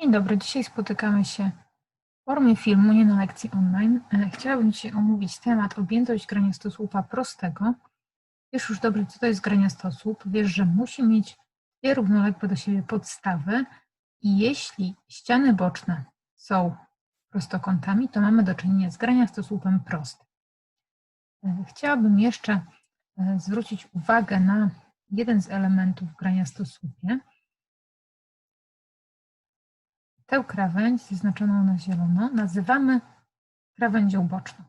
Dzień dobry, dzisiaj spotykamy się w formie filmu, nie na lekcji online. E, Chciałabym dzisiaj omówić temat objętość graniastosłupa prostego. Wiesz już dobry, co to jest graniastosłup. Wiesz, że musi mieć dwie równoległe do siebie podstawy i jeśli ściany boczne są prostokątami, to mamy do czynienia z graniastosłupem prostym. E, Chciałabym jeszcze e, zwrócić uwagę na jeden z elementów w graniastosłupie. Tę krawędź zaznaczoną na zielono nazywamy krawędzią boczną.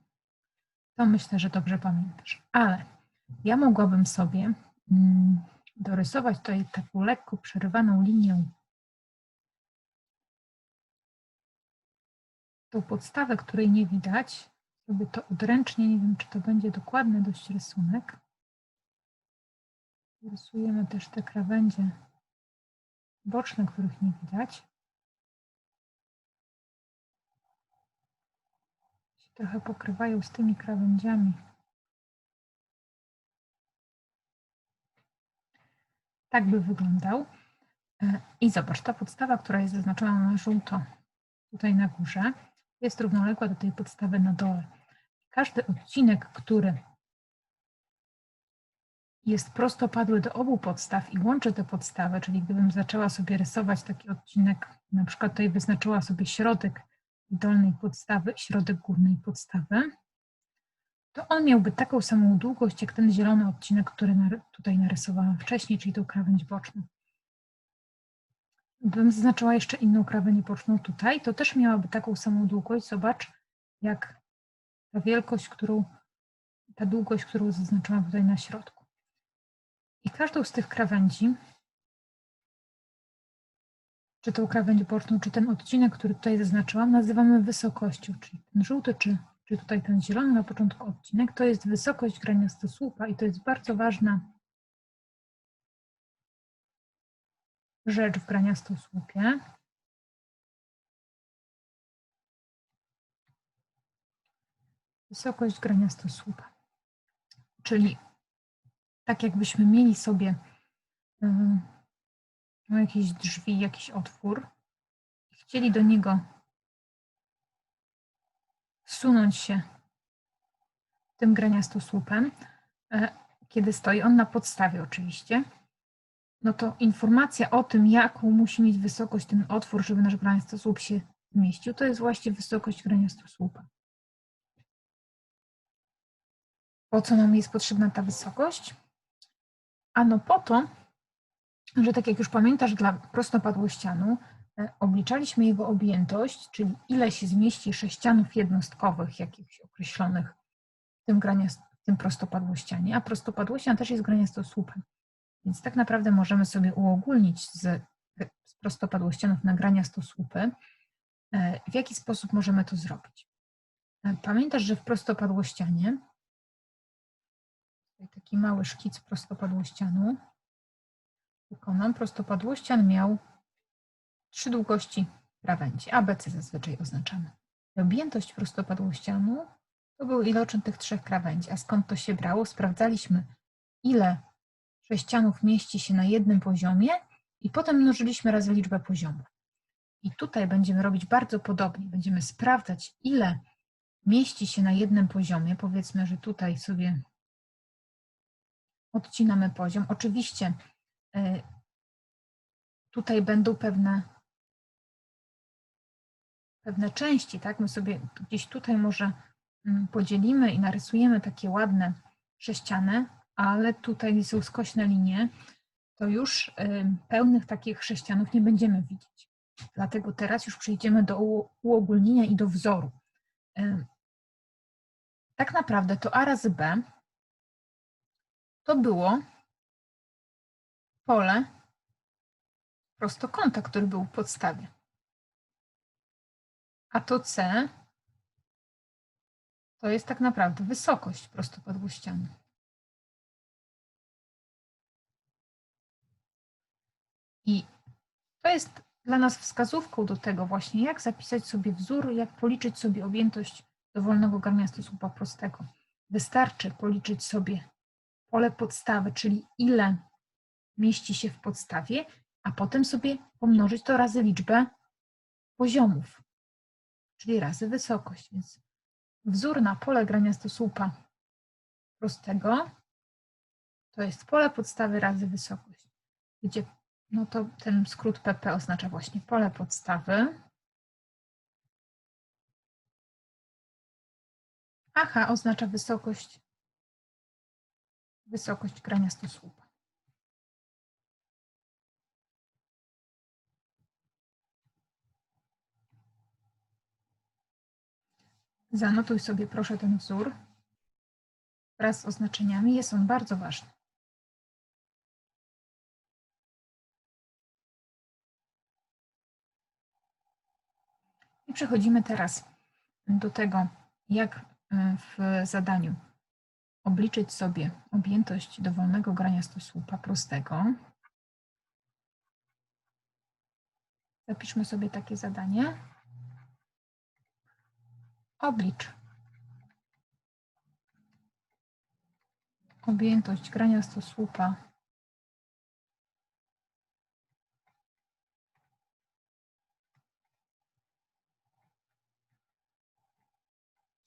To myślę, że dobrze pamiętasz. Ale ja mogłabym sobie mm, dorysować tutaj taką lekko przerywaną linię. Tą podstawę, której nie widać, sobie to odręcznie, nie wiem, czy to będzie dokładny dość rysunek. Rysujemy też te krawędzie boczne, których nie widać. Trochę pokrywają z tymi krawędziami. Tak by wyglądał. E, I zobacz, ta podstawa, która jest zaznaczona na żółto tutaj na górze, jest równoległa do tej podstawy na dole. Każdy odcinek, który jest prostopadły do obu podstaw i łączy te podstawy, czyli gdybym zaczęła sobie rysować taki odcinek, na przykład tutaj wyznaczyła sobie środek dolnej podstawy, środek górnej podstawy, to on miałby taką samą długość jak ten zielony odcinek, który tutaj narysowałam wcześniej, czyli tą krawędź boczną. Gdybym zaznaczyła jeszcze inną krawędź boczną tutaj, to też miałaby taką samą długość, zobacz, jak ta wielkość, którą, ta długość, którą zaznaczyłam tutaj na środku. I każdą z tych krawędzi czy tą krawędź boczną, czy ten odcinek, który tutaj zaznaczyłam, nazywamy wysokością, czyli ten żółty, czy, czy tutaj ten zielony na początku odcinek, to jest wysokość graniastosłupa i to jest bardzo ważna rzecz w graniastosłupie. Wysokość graniastosłupa, czyli tak jakbyśmy mieli sobie yy, no, jakieś drzwi, jakiś otwór chcieli do niego wsunąć się tym graniastosłupem, e, kiedy stoi on na podstawie oczywiście, no to informacja o tym, jaką musi mieć wysokość ten otwór, żeby nasz graniastosłup się zmieścił, to jest właśnie wysokość graniastosłupa. Po co nam jest potrzebna ta wysokość? Ano po to, że tak jak już pamiętasz, dla prostopadłościanu e, obliczaliśmy jego objętość, czyli ile się zmieści sześcianów jednostkowych jakichś określonych w tym, w tym prostopadłościanie, a prostopadłościan też jest graniastosłupem. Więc tak naprawdę możemy sobie uogólnić z, z prostopadłościanów na graniastosłupy. E, w jaki sposób możemy to zrobić? E, pamiętasz, że w prostopadłościanie, taki mały szkic prostopadłościanu, wykonam, prostopadłościan miał trzy długości krawędzi. ABC zazwyczaj oznaczamy. Objętość prostopadłościanu to był iloczyn tych trzech krawędzi. A skąd to się brało? Sprawdzaliśmy, ile sześcianów mieści się na jednym poziomie i potem mnożyliśmy razy liczbę poziomów. I tutaj będziemy robić bardzo podobnie. Będziemy sprawdzać, ile mieści się na jednym poziomie. Powiedzmy, że tutaj sobie odcinamy poziom. Oczywiście tutaj będą pewne, pewne części, tak? My sobie gdzieś tutaj może mm, podzielimy i narysujemy takie ładne sześciany, ale tutaj są skośne linie, to już e, pełnych takich sześcianów nie będziemy widzieć. Dlatego teraz już przejdziemy do uogólnienia i do wzoru. E, tak naprawdę to A razy B to było pole prostokąta, który był w podstawie. A to C to jest tak naprawdę wysokość prostopadłościany. I to jest dla nas wskazówką do tego właśnie, jak zapisać sobie wzór, jak policzyć sobie objętość dowolnego garniastosłupa prostego. Wystarczy policzyć sobie pole podstawy, czyli ile mieści się w podstawie, a potem sobie pomnożyć to razy liczbę poziomów, czyli razy wysokość. Więc wzór na pole grania stosłupa prostego to jest pole podstawy razy wysokość, gdzie no to ten skrót PP oznacza właśnie pole podstawy. A H oznacza wysokość, wysokość grania stosłupa. Zanotuj sobie proszę ten wzór wraz z oznaczeniami. Jest on bardzo ważny. I przechodzimy teraz do tego, jak e, w zadaniu obliczyć sobie objętość dowolnego grania stosłupa prostego. Zapiszmy sobie takie zadanie. Oblicz objętość grania stosłupa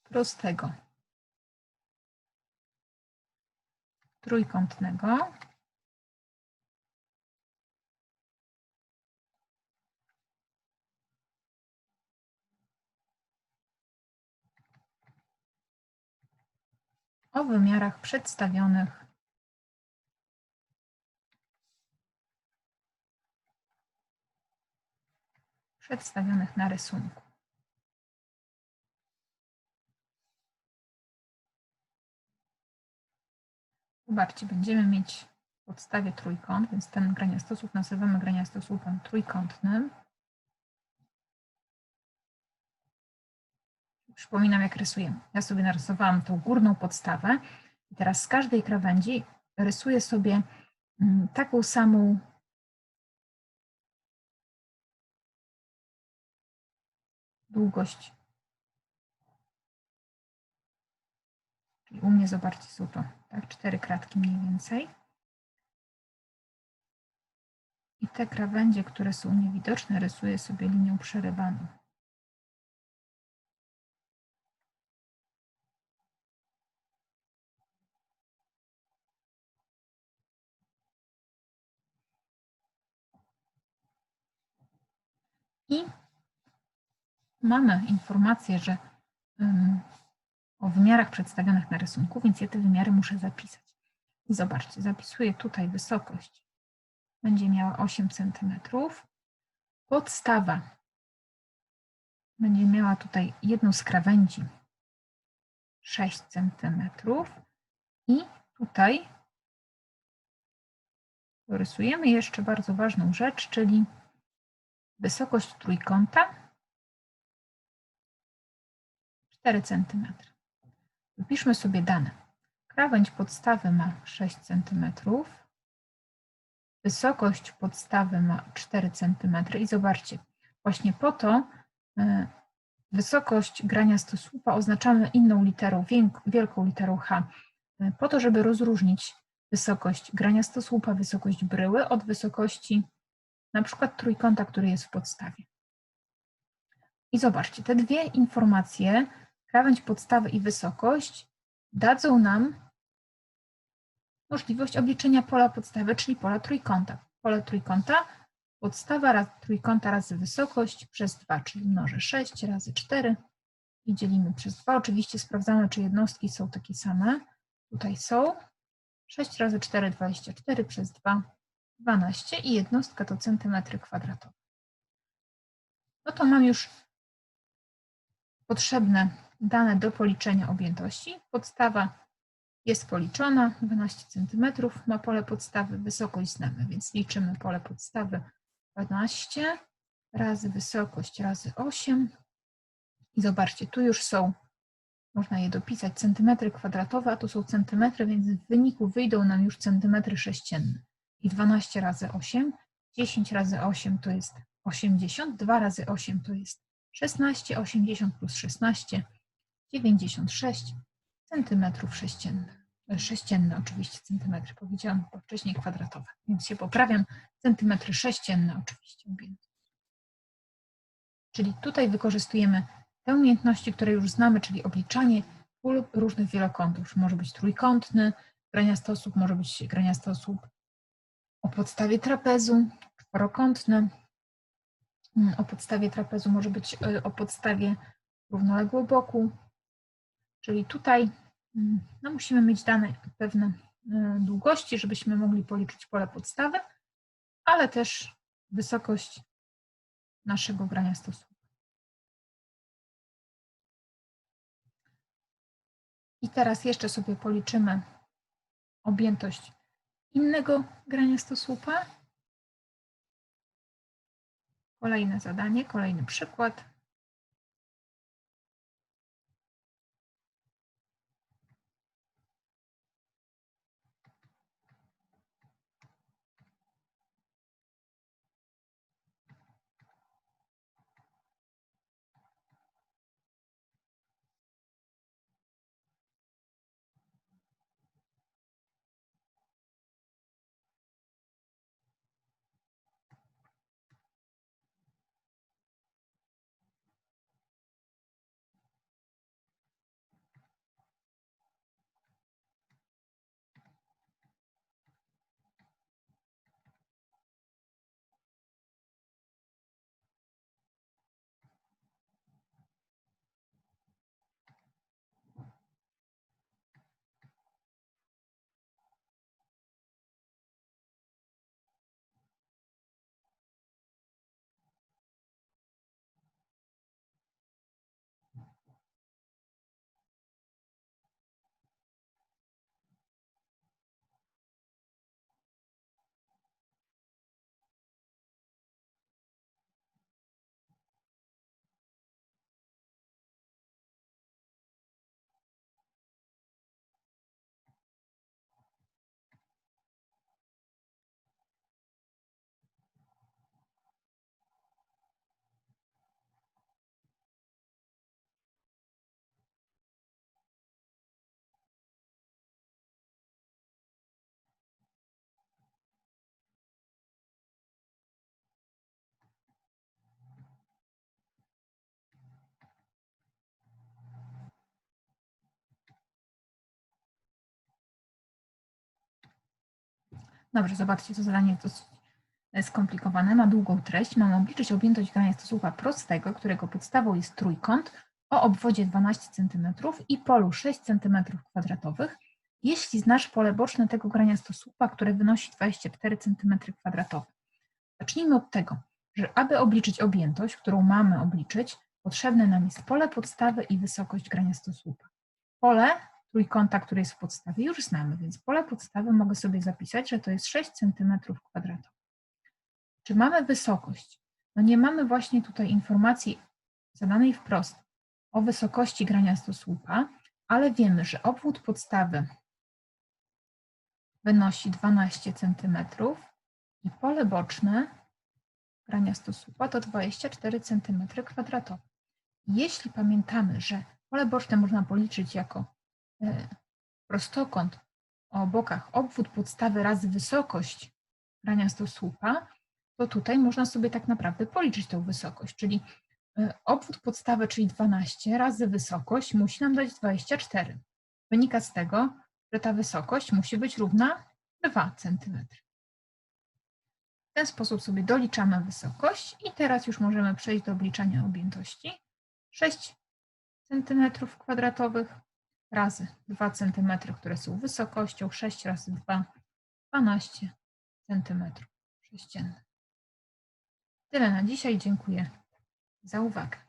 prostego. Trójkątnego o wymiarach przedstawionych przedstawionych na rysunku. Zobaczcie, będziemy mieć w podstawie trójkąt, więc ten graniastosłup nazywamy graniastosłupem trójkątnym. Przypominam, jak rysujemy. Ja sobie narysowałam tą górną podstawę i teraz z każdej krawędzi rysuję sobie mm, taką samą długość. Czyli u mnie, zobaczcie, są to tak, cztery kratki mniej więcej. I te krawędzie, które są niewidoczne, rysuję sobie linią przerywaną. I mamy informację, że o wymiarach przedstawionych na rysunku, więc ja te wymiary muszę zapisać. I zobaczcie, zapisuję tutaj wysokość. Będzie miała 8 cm. Podstawa będzie miała tutaj jedną z krawędzi 6 cm. I tutaj rysujemy jeszcze bardzo ważną rzecz, czyli wysokość trójkąta 4 cm. Wypiszmy sobie dane. Krawędź podstawy ma 6 cm, wysokość podstawy ma 4 cm i zobaczcie, właśnie po to e, wysokość grania stosłupa oznaczamy inną literą, wielką literą H, e, po to, żeby rozróżnić wysokość grania stosłupa, wysokość bryły od wysokości na przykład trójkąta, który jest w podstawie. I zobaczcie, te dwie informacje krawędź podstawy i wysokość dadzą nam możliwość obliczenia pola podstawy, czyli pola trójkąta. Pole trójkąta, podstawa raz, trójkąta razy wysokość przez 2, czyli mnożę 6 razy 4 i dzielimy przez 2. Oczywiście sprawdzamy, czy jednostki są takie same. Tutaj są. 6 razy 4, 24 przez 2, 12 i jednostka to centymetry kwadratowe. No to mam już potrzebne dane do policzenia objętości. Podstawa jest policzona, 12 cm, ma pole podstawy, wysokość znamy, więc liczymy pole podstawy 12 razy wysokość razy 8 i zobaczcie, tu już są, można je dopisać, centymetry kwadratowe, a tu są centymetry, więc w wyniku wyjdą nam już centymetry sześcienne. I 12 razy 8, 10 razy 8 to jest 80, 2 razy 8 to jest 16, 80 plus 16, 96 centymetrów sześciennych. Sześcienne oczywiście centymetry, powiedziałam wcześniej kwadratowe, więc się poprawiam. Centymetry sześcienne oczywiście. Czyli tutaj wykorzystujemy te umiejętności, które już znamy, czyli obliczanie pól różnych wielokątów. Może być trójkątny, graniastosłup, może być graniastosłup o podstawie trapezu, czworokątny. Mm, o podstawie trapezu może być y, o podstawie równoległoboku. Czyli tutaj mm, no, musimy mieć dane pewne y, długości, żebyśmy mogli policzyć pole podstawy, ale też wysokość naszego grania stosunku. I teraz jeszcze sobie policzymy objętość innego grania stosłupa. Kolejne zadanie, kolejny przykład. Dobrze, zobaczcie, to zadanie jest dosyć skomplikowane, ma długą treść. Mamy obliczyć objętość grania stosłupa prostego, którego podstawą jest trójkąt o obwodzie 12 cm i polu 6 cm2, jeśli znasz pole boczne tego grania stosłupa, które wynosi 24 cm2. Zacznijmy od tego, że aby obliczyć objętość, którą mamy obliczyć, potrzebne nam jest pole podstawy i wysokość grania stosłupa. Pole trójkąta, który jest w podstawie, już znamy, więc pole podstawy mogę sobie zapisać, że to jest 6 cm2. Czy mamy wysokość? No nie mamy właśnie tutaj informacji zadanej wprost o wysokości graniasto słupa, ale wiemy, że obwód podstawy wynosi 12 cm i pole boczne graniasto słupa to 24 cm2. Jeśli pamiętamy, że pole boczne można policzyć jako prostokąt o bokach obwód podstawy razy wysokość rania słupa, to tutaj można sobie tak naprawdę policzyć tą wysokość, czyli e, obwód podstawy, czyli 12 razy wysokość musi nam dać 24. Wynika z tego, że ta wysokość musi być równa 2 cm. W ten sposób sobie doliczamy wysokość i teraz już możemy przejść do obliczania objętości. 6 cm kwadratowych razy 2 cm, które są wysokością, 6 razy 2, 12 cm sześciennych. Tyle na dzisiaj. Dziękuję za uwagę.